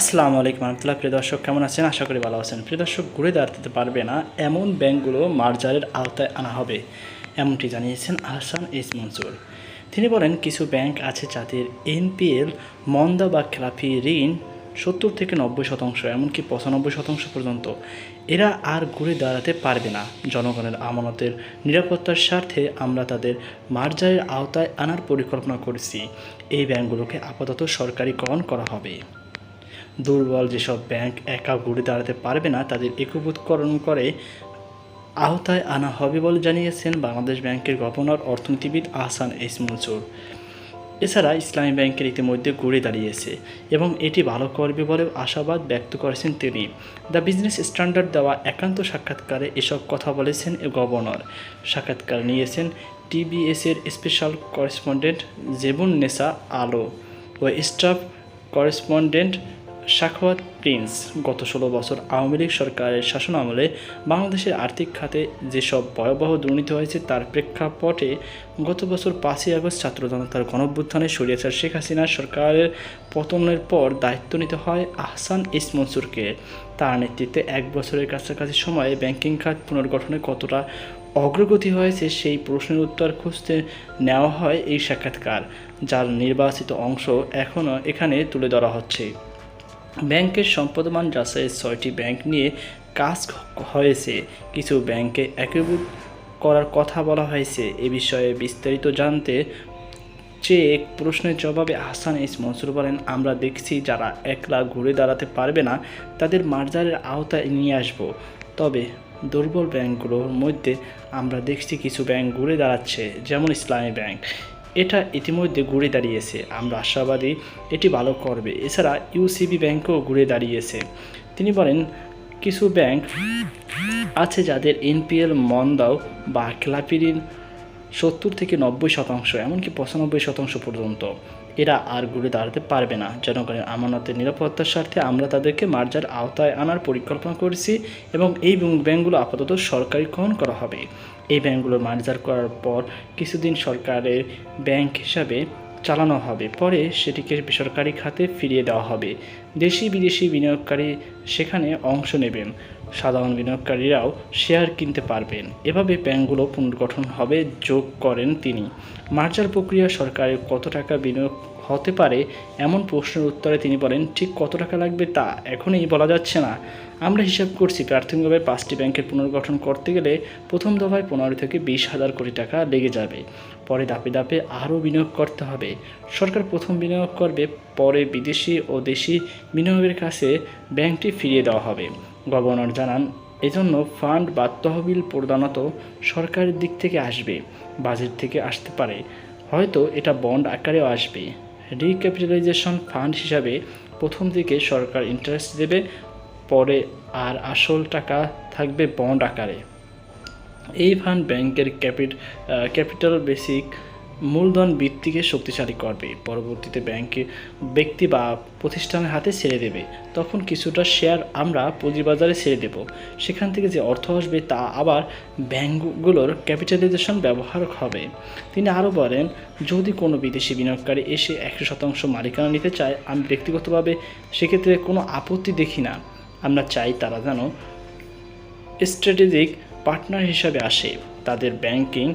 আসসালামু আলাইকুম রহমতুল্লাহ। প্রিয় দর্শক, কেমন আছেন? আশা করি ভালো আছেন। প্রিয় দর্শক, ঘুরে দাঁড়াতে পারবে না। এমন ব্যাংকগুলো মার্জারের আওতায় আনা হবে, এমনটি জানিয়েছেন আহসান এস মনসুর। তিনি বলেন, কিছু ব্যাংক আছে যাদের এনপিএল, মন্দা বা খেলাফি ঋণ সত্তর থেকে নব্বই শতাংশ, এমনকি পঁচানব্বই শতাংশ পর্যন্ত। এরা আর ঘুরে দাঁড়াতে পারবে না। জনগণের আমানতের নিরাপত্তার স্বার্থে আমরা তাদের মার্জারের আওতায় আনার পরিকল্পনা করেছি। এই ব্যাংকগুলোকে আপাতত সরকারিকরণ করা হবে। দুর্বল যেসব ব্যাংক একা ঘুরে দাঁড়াতে পারবে না, তাদের একীভূতকরণ করে আওতায় আনা হবে বলে জানিয়েছেন বাংলাদেশ ব্যাংকের গভর্নর অর্থনীতিবিদ আহসান এস মনসুর। এছাড়া ইসলামী ব্যাংকের ইতিমধ্যে ঘুরে দাঁড়িয়েছে এবং এটি ভালো করবে বলেও আশাবাদ ব্যক্ত করেছেন তিনি। দ্য বিজনেস স্ট্যান্ডার্ড দেওয়া একান্ত সাক্ষাৎকারে এসব কথা বলেছেন গভর্নর। সাক্ষাৎকার নিয়েছেন টিবিএসের স্পেশাল করেসপন্ডেন্ট জেবুন নেসা আলো ও স্টাফ করেসপন্ডেন্ট শাখওয়াত প্রিন্স গত ষোলো বছর আওয়ামী লীগ সরকারের শাসন আমলে বাংলাদেশের আর্থিক খাতে যেসব ভয়াবহ দুর্নীতি হয়েছে, তার প্রেক্ষাপটে গত বছর পাঁচই আগস্ট ছাত্র জনতার গণভ্যুত্থানে সরিয়েছে শেখ হাসিনার সরকারের পতনের পর দায়িত্ব নিতে হয় আহসান ইস মনসুরকে। তার নেতৃত্বে এক বছরের কাছাকাছি সময়ে ব্যাংকিং খাত পুনর্গঠনে কতটা অগ্রগতি হয়েছে সেই প্রশ্নের উত্তর খুঁজতে নেওয়া হয় এই সাক্ষাৎকার, যার নির্বাচিত অংশ এখনও এখানে তুলে ধরা হচ্ছে। ব্যাংকের সম্পদমান যাচাইয়ের ছয়টি ব্যাংক নিয়ে কাজ হয়েছে। কিছু ব্যাংকে একীভূত করার কথা বলা হয়েছে। এ বিষয়ে বিস্তারিত জানতে চেয়ে এক প্রশ্নের জবাবে হাসান ইস মনসুর বলেন, আমরা দেখছি যারা একলা ঘুরে দাঁড়াতে পারবে না, তাদের মার্জারের আওতায় নিয়ে আসব। তবে দুর্বল ব্যাংকগুলোর মধ্যে আমরা দেখছি কিছু ব্যাংক ঘুরে দাঁড়াচ্ছে, যেমন ইসলামী ব্যাংক। এটা ইতিমধ্যে ঘুরে দাঁড়িয়েছে, আমরা আশাবাদী এটি ভালো করবে। এছাড়া ইউসিবি ব্যাংকও ঘুরে দাঁড়িয়েছে। তিনি বলেন, কিছু ব্যাংক আছে যাদের এনপিএল মন্দাও বা খেলাপি ঋণ সত্তর থেকে নব্বই শতাংশ, এমনকি পঁচানব্বই শতাংশ পর্যন্ত। এরা আর ঘুরে দাঁড়াতে পারবে না। জনগণের আমানতের নিরাপত্তার স্বার্থে আমরা তাদেরকে মার্জার আওতায় আনার পরিকল্পনা করেছি এবং এই ব্যাংকগুলো আপাতত সরকারি গ্রহণ করা হবে। এই ব্যাংকগুলো মার্জার করার পর কিছুদিন সরকারের ব্যাংক হিসাবে চালানো হবে। পরে সেটিকে বেসরকারি খাতে ফিরিয়ে দেওয়া হবে। দেশি বিদেশি বিনিয়োগকারী সেখানে অংশ নেবেন। সাধারণ বিনিয়োগকারীরাও শেয়ার কিনতে পারবেন। এভাবে ব্যাংকগুলো পুনর্গঠন হবে, যোগ করেন তিনি। মার্জার প্রক্রিয়া সরকারের কত টাকা বিনিয়োগ হতে পারে এমন প্রশ্নের উত্তরে তিনি বলেন, ঠিক কত টাকা লাগবে তা এখনই বলা যাচ্ছে না। আমরা হিসাব করছি প্রাথমিকভাবে পাঁচটি ব্যাংকের পুনর্গঠন করতে গেলে প্রথম দফায় পনেরো থেকে বিশ হাজার কোটি টাকা লেগে যাবে। পরে ধাপে ধাপে আরও বিনিয়োগ করতে হবে। সরকার প্রথম বিনিয়োগ করবে, পরে বিদেশি ও দেশি বিনিয়োগের কাছে ব্যাংকটি ফিরিয়ে দেওয়া হবে। গভর্নর জানান, এজন্য ফান্ড বা তহবিল প্রধানত সরকারের দিক থেকে আসবে, বাজেট থেকে আসতে পারে। হয়তো এটা বন্ড আকারেও আসবে। রিক্যাপিটালাইজেশন ফান্ড হিসাবে প্রথম দিকে সরকার ইন্টারেস্ট দেবে, পরে আর আসল টাকা থাকবে বন্ড আকারে। এই ফান্ড ব্যাংকের ক্যাপিট ক্যাপিটাল বেসিক মূলধন ভিত্তিকে শক্তিশালী করবে। পরবর্তীতে ব্যাংকে ব্যক্তি বা প্রতিষ্ঠানের হাতে ছেড়ে দেবে। তখন কিছুটা শেয়ার আমরা পুঁজিবাজারে ছেড়ে দেব। সেখান থেকে যে অর্থ আসবে তা আবার ব্যাংকগুলোর ক্যাপিটালাইজেশন ব্যবহার হবে। তিনি আরও বলেন, যদি কোনো বিদেশি বিনিয়োগকারী এসে একশো শতাংশ মালিকানা নিতে চায়, আমি ব্যক্তিগতভাবে সেক্ষেত্রে কোনো আপত্তি দেখি না। আমরা চাই তারা যেন স্ট্র্যাটেজিক পার্টনার হিসাবে আসে। তাদের ব্যাংকিং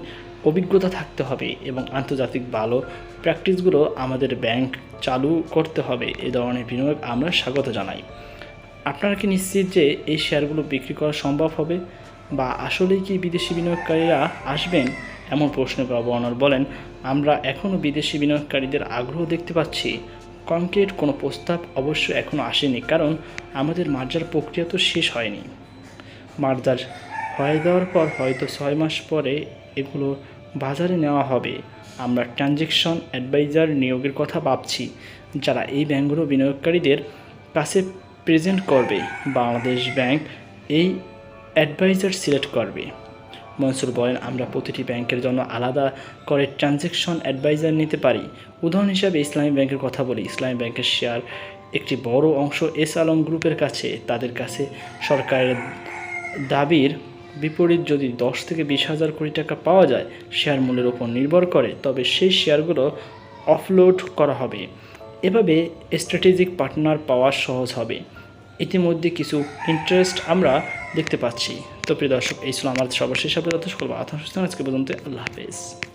অভিজ্ঞতা থাকতে হবে এবং আন্তর্জাতিক ভালো প্র্যাকটিসগুলো আমাদের ব্যাংক চালু করতে হবে। এ ধরনের বিনিয়োগ আমরা স্বাগত জানাই। আপনারা কি নিশ্চিত যে এই শেয়ারগুলো বিক্রি করা সম্ভব হবে বা আসলেই কি বিদেশি বিনিয়োগকারীরা আসবেন? এমন প্রশ্নে গভর্নর বলেন, আমরা এখনও বিদেশি বিনিয়োগকারীদের আগ্রহ দেখতে পাচ্ছি। কংক্রিট কোনো প্রস্তাব অবশ্য এখনও আসেনি, কারণ আমাদের মার্জার প্রক্রিয়া তো শেষ হয়নি। মার্জার হয়ে যাওয়ার পর হয়তো ছয় মাস পরে এগুলো বাজারে নেওয়া হবে। আমরা ট্রানজেকশন অ্যাডভাইজার নিয়োগের কথা ভাবছি, যারা এই ব্যাংকগুলো বিনিয়োগকারীদের কাছে প্রেজেন্ট করবে। বাংলাদেশ ব্যাংক এই অ্যাডভাইজার সিলেক্ট করবে। মনসুর বলেন, আমরা প্রতিটি ব্যাংকের জন্য আলাদা করে ট্রানজেকশন অ্যাডভাইজার নিতে পারি। উদাহরণ হিসাবে ইসলামী ব্যাংকের কথা বলি। ইসলামী ব্যাংকের শেয়ার একটি বড় অংশ এস আলম গ্রুপের কাছে। তাদের কাছে সরকারের দাবির বিপরীত যদি দশ থেকে বিশ হাজার কোটি টাকা পাওয়া যায় শেয়ার মূল্যের ওপর নির্ভর করে, তবে সেই শেয়ারগুলো অফলোড করা হবে। এভাবে স্ট্র্যাটেজিক পার্টনার পাওয়া সহজ হবে। ইতিমধ্যে কিছু ইন্টারেস্ট আমরা দেখতে পাচ্ছি। তো প্রিয় দর্শক, এই ছিল আমার সর্বশেষ যথেষ্ট সকল আজকে পর্যন্ত আল্লাহ হাফেজ।